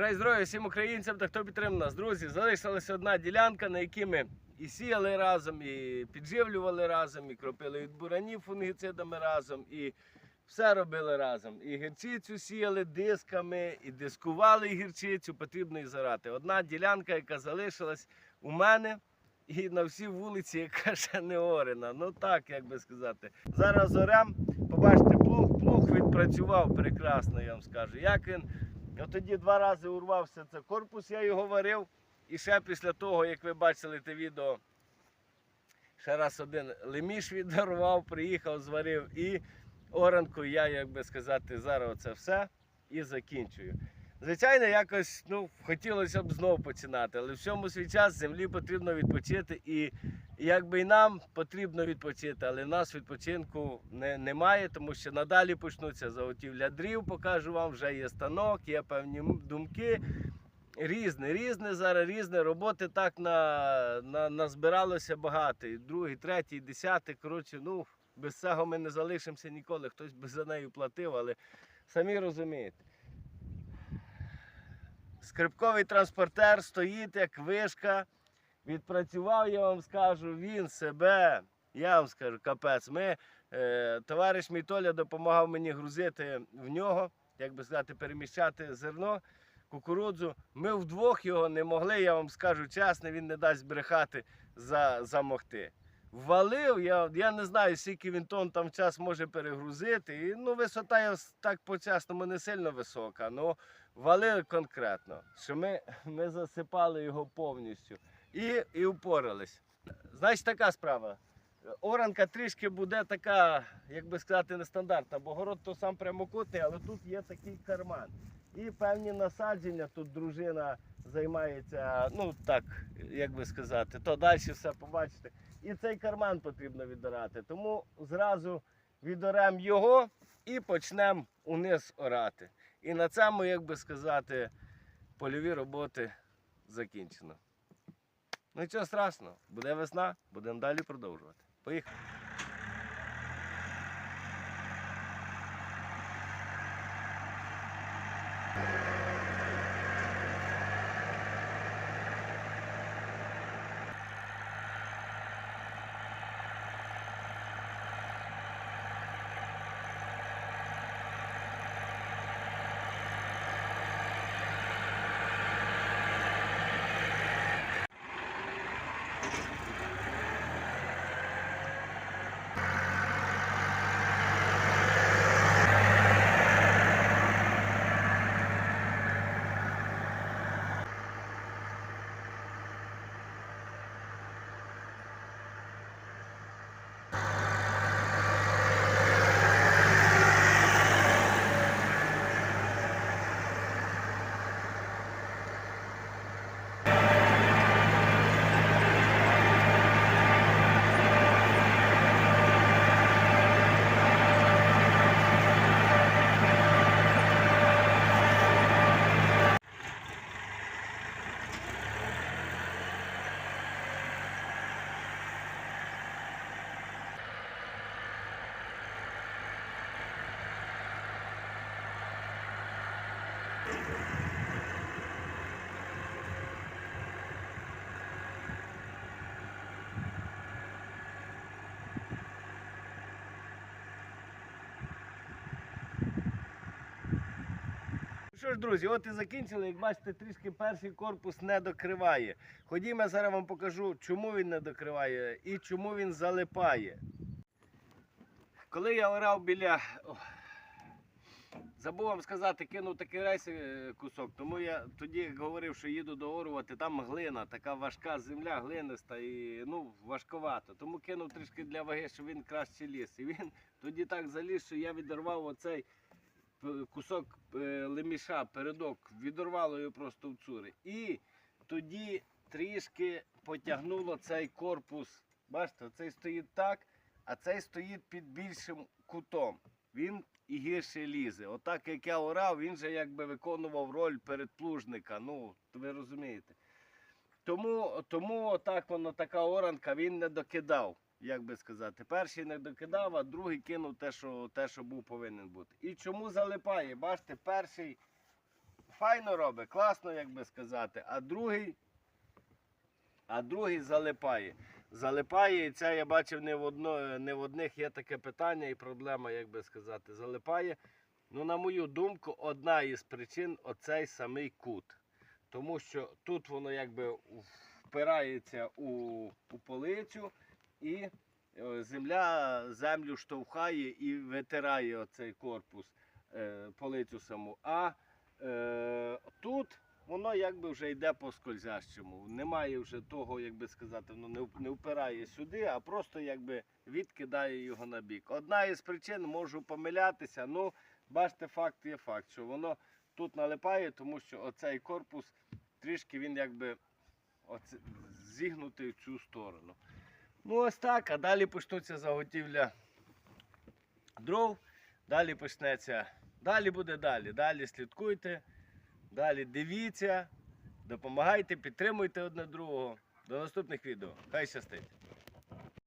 Бажаю здоров'я всім українцям та хто підтримав нас. Друзі, залишилася одна ділянка, на якій ми і сіяли разом, і підживлювали разом, і кропили від буранів фунгіцидами разом, і все робили разом. І гірчицю сіяли дисками, і дискували гірчицю, потрібно і зарати. Одна ділянка, яка залишилась у мене. І на всій вулиці, яка ще не орена. Ну так, як би сказати. Зараз орем, побачите, плуг, плуг відпрацював прекрасно, я вам скажу. Як він От тоді два рази урвався це корпус, я його варив. І ще після того, як ви бачили те відео, ще раз один леміш відорвав, приїхав, зварив і оранку я, як би сказати, зараз це все і закінчую. Звичайно, якось ну, хотілося б знову починати, але в цьому свій час землі потрібно відпочити і якби і нам потрібно відпочити, але в нас відпочинку не, немає, тому що надалі почнуться заготівля дрів, покажу вам, вже є станок, є певні думки. Різне, різне зараз, різне. Роботи так на, на, назбиралося багато. І другий, третій, десятий. Коротше, ну, без цього ми не залишимося ніколи. Хтось би за нею платив, але самі розумієте. Скрипковий транспортер стоїть як вишка. Відпрацював, я вам скажу, він себе. Я вам скажу, капець. Ми, е, товариш мій Толя допомагав мені грузити в нього, як би сказати, переміщати зерно, кукурудзу. Ми вдвох його не могли, я вам скажу чесно, він не дасть брехати за, замогти. Валив, я, я не знаю, скільки він тонн там час може перегрузити. І, ну, висота я так по-чесному не сильно висока, але валив конкретно, що ми, ми засипали його повністю і, і впорались. Значить, така справа. Оранка трішки буде така, як би сказати, нестандартна, бо город то сам прямокутний, але тут є такий карман. І певні насадження тут дружина займається, ну так, як би сказати, то далі все побачите. І цей карман потрібно відорати. Тому зразу відоремо його і почнемо униз орати. І на цьому, як би сказати, польові роботи закінчено. Ну нічого страшного, буде весна, будемо далі продовжувати. Поїхали. Ну Ж, друзі, от і закінчили. Як бачите, трішки перший корпус не докриває. Ходімо, я зараз вам покажу, чому він не докриває і чому він залипає. Коли я орав біля. Забув вам сказати, кинув такий рейс е, кусок, тому я тоді говорив, що їду доорувати, там глина, така важка земля, глиниста і ну, важковато. Тому кинув трішки для ваги, щоб він краще ліз. І він тоді так заліз, що я відірвав оцей кусок е, леміша, передок, відорвало його просто в цури. І тоді трішки потягнуло цей корпус. Бачите, цей стоїть так, а цей стоїть під більшим кутом. Він і гірше лізе. Отак, як я орав, він же якби виконував роль передплужника. Ну, ви розумієте. Тому, тому отак воно така оранка, він не докидав, як би сказати. Перший не докидав, а другий кинув те, що, те, що був повинен бути. І чому залипає? Бачите, перший файно робить, класно, як би сказати, а другий, а другий залипає. Залипає, і це я бачив не в, одно, не в одних є таке питання і проблема, як би сказати, залипає. Ну, на мою думку, одна із причин оцей самий кут. Тому що тут воно якби впирається у, у полицю і е, земля землю штовхає і витирає оцей корпус, е, полицю саму. А е, тут воно якби вже йде по скользящому. Немає вже того, як би сказати, не, не впирає сюди, а просто якби відкидає його на бік. Одна із причин можу помилятися, ну бачите, факт є факт, що воно тут налипає, тому що оцей корпус трішки він якби оце, зігнутий в цю сторону. Ну ось так, а далі почнуться заготівля дров, далі почнеться. Далі буде далі. Далі слідкуйте, далі дивіться, допомагайте, підтримуйте одне другого. До наступних відео. Хай щастить!